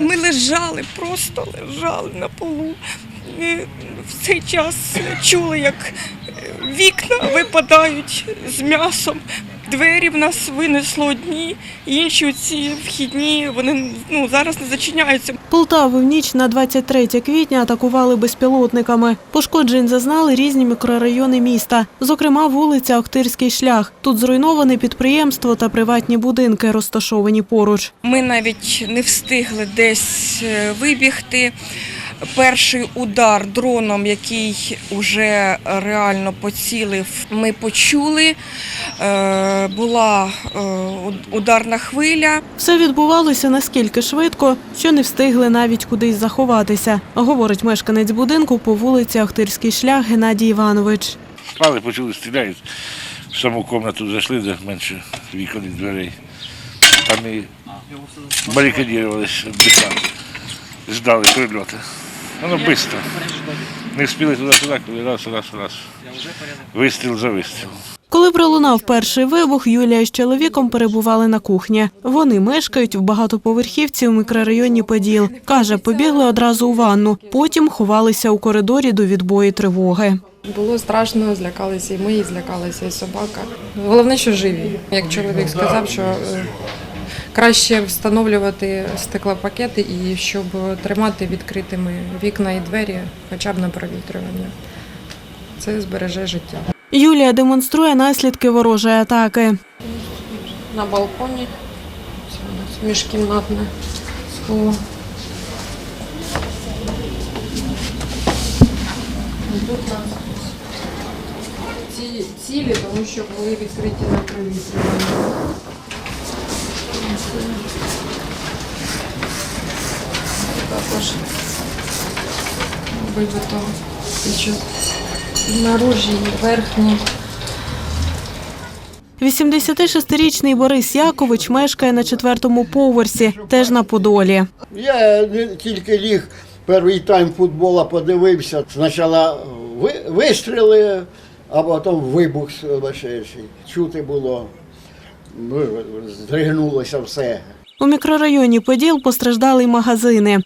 Ми лежали, просто лежали на полу. І в цей час чули, як вікна випадають з м'ясом. Двері в нас винесло одні, інші ці вхідні, вони ну, зараз не зачиняються. Полтаву в ніч на 23 квітня атакували безпілотниками. Пошкоджень зазнали різні мікрорайони міста, зокрема вулиця Охтирський шлях. Тут зруйноване підприємство та приватні будинки, розташовані поруч. Ми навіть не встигли десь е, вибігти. Перший удар дроном, який вже реально поцілив, ми почули. Е, Була е, ударна хвиля. Все відбувалося наскільки швидко, що не встигли навіть кудись заховатися, говорить мешканець будинку по вулиці Охтирський шлях Геннадій Іванович. Спали, почули, стріляють. В саму кімнату зайшли, де менше вікон і дверей. Там і барикадірувалися, ждали прильоти. Воно швидко. Не встигли туди-сюди, коли раз, раз, раз. Вистріл за вистрілом. Коли пролунав перший вибух, Юлія з чоловіком перебували на кухні. Вони мешкають в багатоповерхівці у мікрорайоні Поділ. Каже, побігли одразу у ванну, потім ховалися у коридорі до відбою тривоги. Було страшно, злякалися і ми, і злякалися, і собака. Головне, що живі. Як чоловік сказав, що е, краще встановлювати стеклопакети і щоб тримати відкритими вікна і двері, хоча б на провітрювання. Це збереже життя. Юлія демонструє наслідки ворожої атаки. На балконі міжкімнатне скло. Тут у нас ці цілі, тому що були відкриті на провітрювання. Вибито що наружі, верхні. 86-річний Борис Якович мешкає на четвертому поверсі, теж на Подолі. Я тільки ліг перший тайм футбола подивився. Спочатку вистріли, а потім вибух сумасшедший. Чути було, ну, здригнулося все. У мікрорайоні Поділ постраждали й магазини.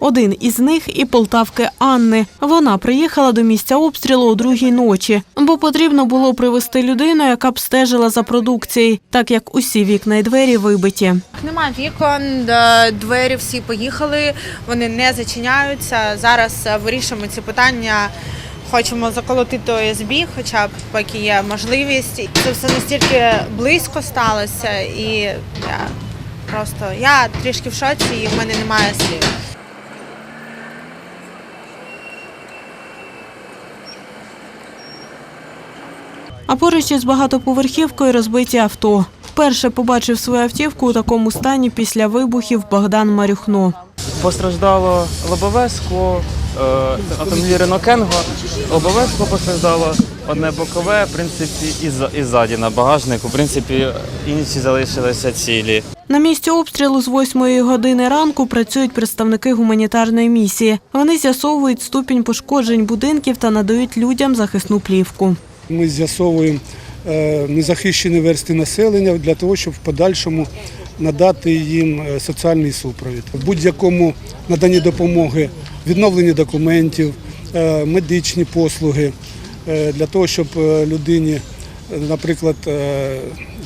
Один із них і полтавки Анни. Вона приїхала до місця обстрілу о другій ночі, бо потрібно було привезти людину, яка б стежила за продукцією, так як усі вікна й двері вибиті. Немає вікон, двері всі поїхали, вони не зачиняються. Зараз е, вирішуємо ці питання. Хочемо заколотити ОСБ, хоча б поки є можливість. Це все настільки близько сталося, і я просто я трішки в шоці, і в мене немає слів. А поруч із багатоповерхівкою розбиті авто. Перше побачив свою автівку у такому стані після вибухів Богдан Марюхно. Постраждало лобове скло, е, автомобіль Renault Кенго, лобове скло постраждало, одне бокове, в принципі, і ззаді на багажнику. В принципі, інші залишилися цілі. На місці обстрілу з 8 години ранку працюють представники гуманітарної місії. Вони з'ясовують ступінь пошкоджень будинків та надають людям захисну плівку. Ми з'ясовуємо е, незахищені версти населення для того, щоб в подальшому надати їм е, соціальний супровід. В будь-якому наданні допомоги, відновлення документів, е, медичні послуги для того, щоб людині, наприклад,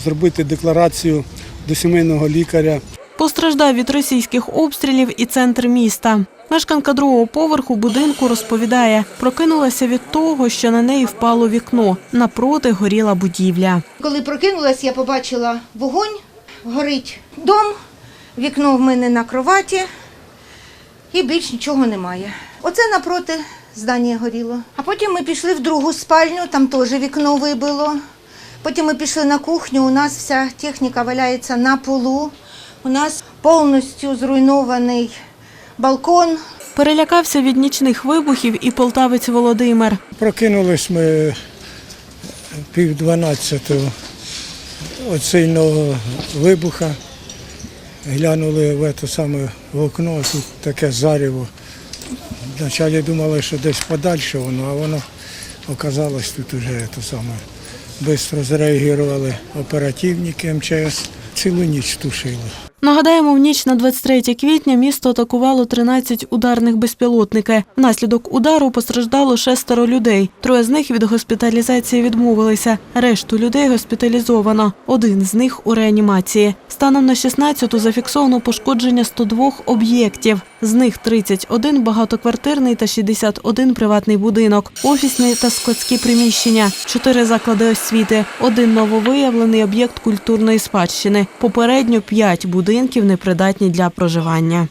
зробити декларацію до сімейного лікаря. Постраждав від російських обстрілів і центр міста. Мешканка другого поверху будинку розповідає, прокинулася від того, що на неї впало вікно. Напроти горіла будівля. Коли прокинулась, я побачила вогонь, горить дом, вікно в мене на кроваті і більш нічого немає. Оце напроти здання горіло. А потім ми пішли в другу спальню, там теж вікно вибило. Потім ми пішли на кухню, у нас вся техніка валяється на полу. У нас повністю зруйнований балкон, Перелякався від нічних вибухів і полтавець Володимир. Прокинулись ми пів дванадцятого від сильного вибуха. Глянули в це саме в окно, тут таке зарево. Вначалі думали, що десь подальше воно, а воно оказалось тут уже це саме швидко зреагували оперативники МЧС, цілу ніч тушили. Нагадаємо, в ніч на 23 квітня місто атакувало 13 ударних безпілотники. Внаслідок удару постраждало шестеро людей. Троє з них від госпіталізації відмовилися. Решту людей госпіталізовано. Один з них у реанімації. Станом на 16-ту зафіксовано пошкодження 102 об'єктів. З них 31 багатоквартирний та 61 приватний будинок, офісні та складські приміщення, 4 заклади освіти, один нововиявлений об'єкт культурної спадщини. Попередньо 5 будинків непридатні для проживання.